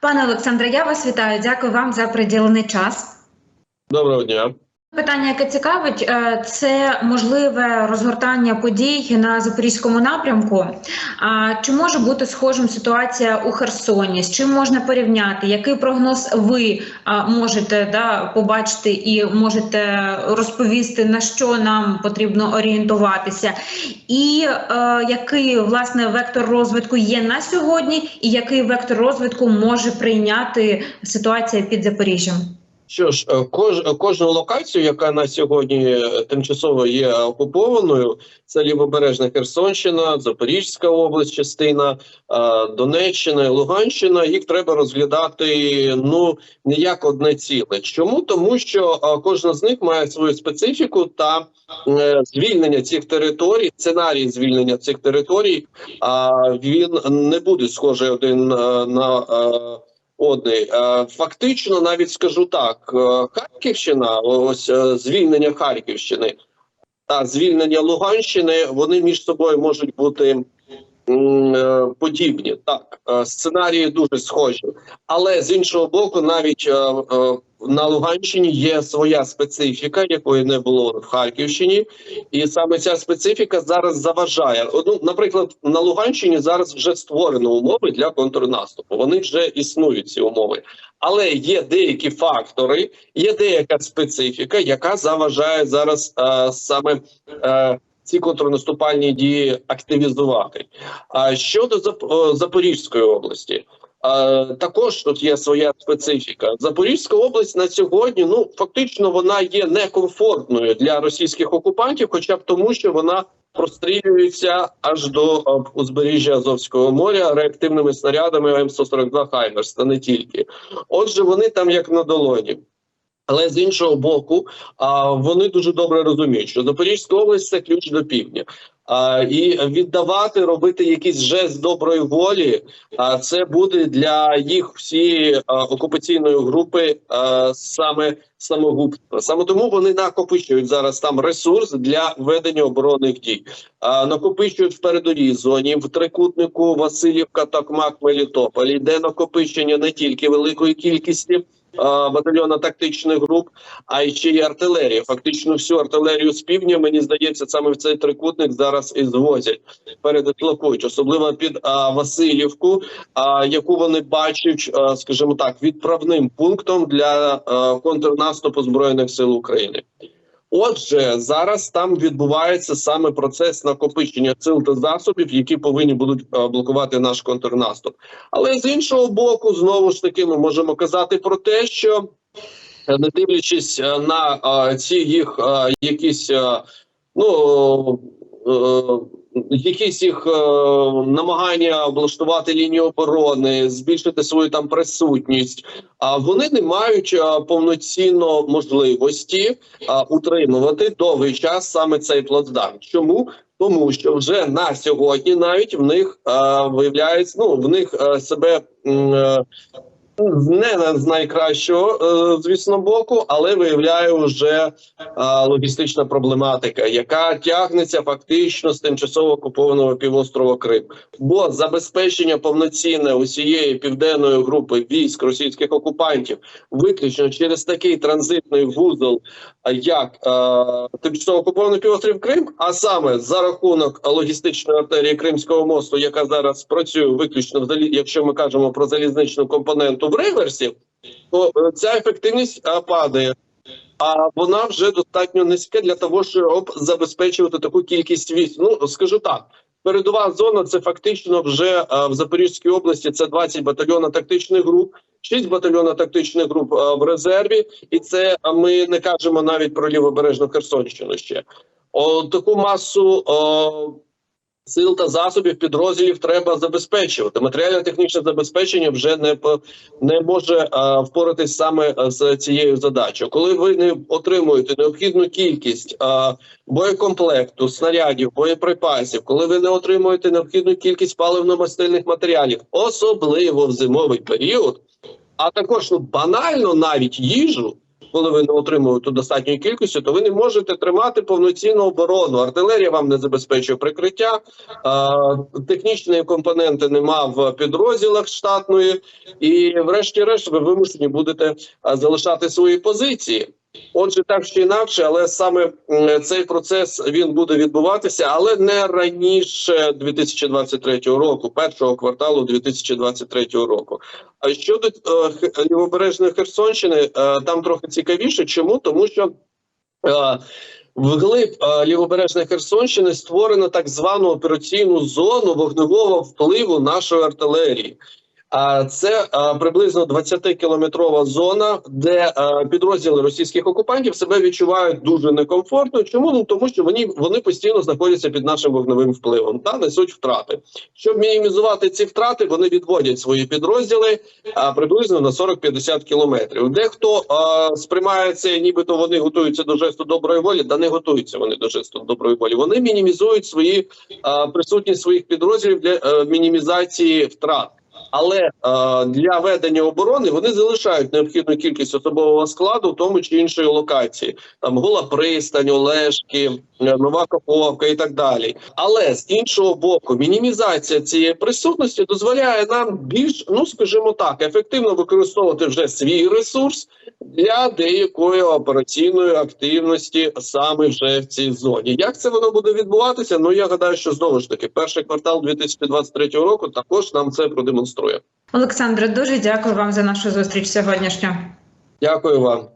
Пане Олександре, я вас вітаю. Дякую вам за приділений час. Доброго дня. Питання, яке цікавить, е, це можливе розгортання подій на запорізькому напрямку. А Чи може бути схожим ситуація у Херсоні? З чим можна порівняти? Який прогноз ви можете да, побачити і можете розповісти, на що нам потрібно орієнтуватися? І е, який власне вектор розвитку є на сьогодні, і який вектор розвитку може прийняти ситуація під Запоріжжям? Що ж, е, кож, кожну локацію, яка на сьогодні е, тимчасово є окупованою, це лівобережна Херсонщина, Запорізька область, частина е, Донеччина, Луганщина. Їх треба розглядати ну не як одне ціле. Чому тому, що кожна з них має свою специфіку та звільнення цих територій, сценарій звільнення цих територій, а він не буде схожий один на. Одний Е, фактично, навіть скажу так: е, Харківщина, ось е, звільнення Харківщини та звільнення Луганщини, вони між собою можуть бути подібні. Так, сценарії дуже схожі, але з іншого боку, навіть на Луганщині є своя специфіка, якої не було в Харківщині, і саме ця специфіка зараз заважає. Ну, наприклад, на Луганщині зараз вже створено умови для контрнаступу. Вони вже існують ці умови, але є деякі фактори, є деяка специфіка, яка заважає зараз е, саме. Е, ці контрнаступальні дії активізувати. А щодо е, Запорізької області, також тут є своя специфіка. Запорізька область на сьогодні, ну фактично, вона є некомфортною для російських окупантів, хоча б тому, що вона прострілюється аж до узбережжя Азовського моря реактивними снарядами М142 Хаймерс, та не тільки. Отже, вони там як на долоні. Але з іншого боку, вони дуже добре розуміють, що Запорізька область це ключ до півдня. І віддавати, робити якийсь жест доброї волі, це буде для їх всієї окупаційної групи саме самогубство. Саме тому вони накопичують зараз там ресурс для ведення оборонних дій. Накопичують в передовій зоні в трикутнику Васильівка, Токмак, Мелітополь. Йде накопичення не тільки великої кількості батальйона тактичних груп, а й ще й артилерія. Фактично всю артилерію з півдня, мені здається, саме в цей трикутник зараз і звозять, передислокують, особливо під а, Васильівку, а, яку вони бачать, а, скажімо так, відправним пунктом для а, контрнаступу збройних сил України. Отже, зараз там відбувається саме процес накопичення сил та засобів, які повинні будуть е, блокувати наш контрнаступ. Але з іншого боку, знову ж таки, ми можемо казати про те, що е, не дивлячись е, на ці їх якісь ну. Е, Якісь їх е, намагання облаштувати лінію оборони, збільшити свою там присутність, а вони не мають е, повноцінно можливості а, утримувати довгий час саме цей плацдарм. Чому? Тому що вже на сьогодні навіть в них е, виявляється, ну в них е, себе е, не з найкращого, е, звісно, боку, але виявляє вже е, логістична проблематика, яка тягнеться фактично з тимчасово окупованого півострова Крим. Бо забезпечення повноцінне усієї південної групи військ російських окупантів виключно через такий транзитний вузол, як е, тимчасово окупований півострів Крим, а саме за рахунок логістичної артерії Кримського мосту, яка зараз працює виключно в якщо ми кажемо про залізничну компоненту в реверсі, то е, ця ефективність е, падає. А вона вже достатньо низька для того, щоб забезпечувати таку кількість військ. Ну скажу так. Передова зона це фактично вже е, в Запорізькій області. Це 20 батальйонів тактичних груп, 6 батальйонів тактичних груп е, в резерві, і це е, ми не кажемо навіть про лівобережну Херсонщину ще. О, таку масу о, сил та засобів підрозділів треба забезпечувати. Матеріально-технічне забезпечення вже не не може е, впоратись саме е, з цією задачею. Коли ви не отримуєте необхідну кількість е, боєкомплекту, снарядів, боєприпасів, коли ви не отримуєте необхідну кількість паливно-мастильних матеріалів, особливо в зимовий період, а також ну, банально навіть їжу. Коли ви не отримуєте достатньої кількості, то ви не можете тримати повноцінну оборону. Артилерія вам не забезпечує прикриття, технічної компоненти нема в підрозділах штатної, і, врешті-решт, ви вимушені будете залишати свої позиції. Отже, так чи інакше, але саме цей процес він буде відбуватися, але не раніше 2023 року, першого кварталу 2023 року. А щодо е, лівобережної Херсонщини, е, там трохи цікавіше. Чому? Тому що е, вглиб е, лівобережної Херсонщини створено так звану операційну зону вогневого впливу нашої артилерії. Це е, приблизно 20-кілометрова зона, де е, підрозділи російських окупантів себе відчувають дуже некомфортно. Чому? Ну тому що вони, вони постійно знаходяться під нашим вогневим впливом та несуть втрати. Щоб мінімізувати ці втрати, вони відводять свої підрозділи а, приблизно на 40-50 кілометрів. Дехто сприймає це, нібито вони готуються до жесту доброї волі, да не готуються вони до жесту доброї волі. Вони мінімізують свої присутність своїх підрозділів для е, мінімізації втрат. Але е, для ведення оборони вони залишають необхідну кількість особового складу в тому чи іншої локації, там Гола Пристань, Олешки, е, Нова Каховка і так далі. Але з іншого боку, мінімізація цієї присутності дозволяє нам більш, ну скажімо так, ефективно використовувати вже свій ресурс для деякої операційної активності саме вже в цій зоні. Як це воно буде відбуватися? Ну я гадаю, що знову ж таки перший квартал 2023 року також нам це продемонструє. Олександре, дуже дякую вам за нашу зустріч сьогоднішню. Дякую вам.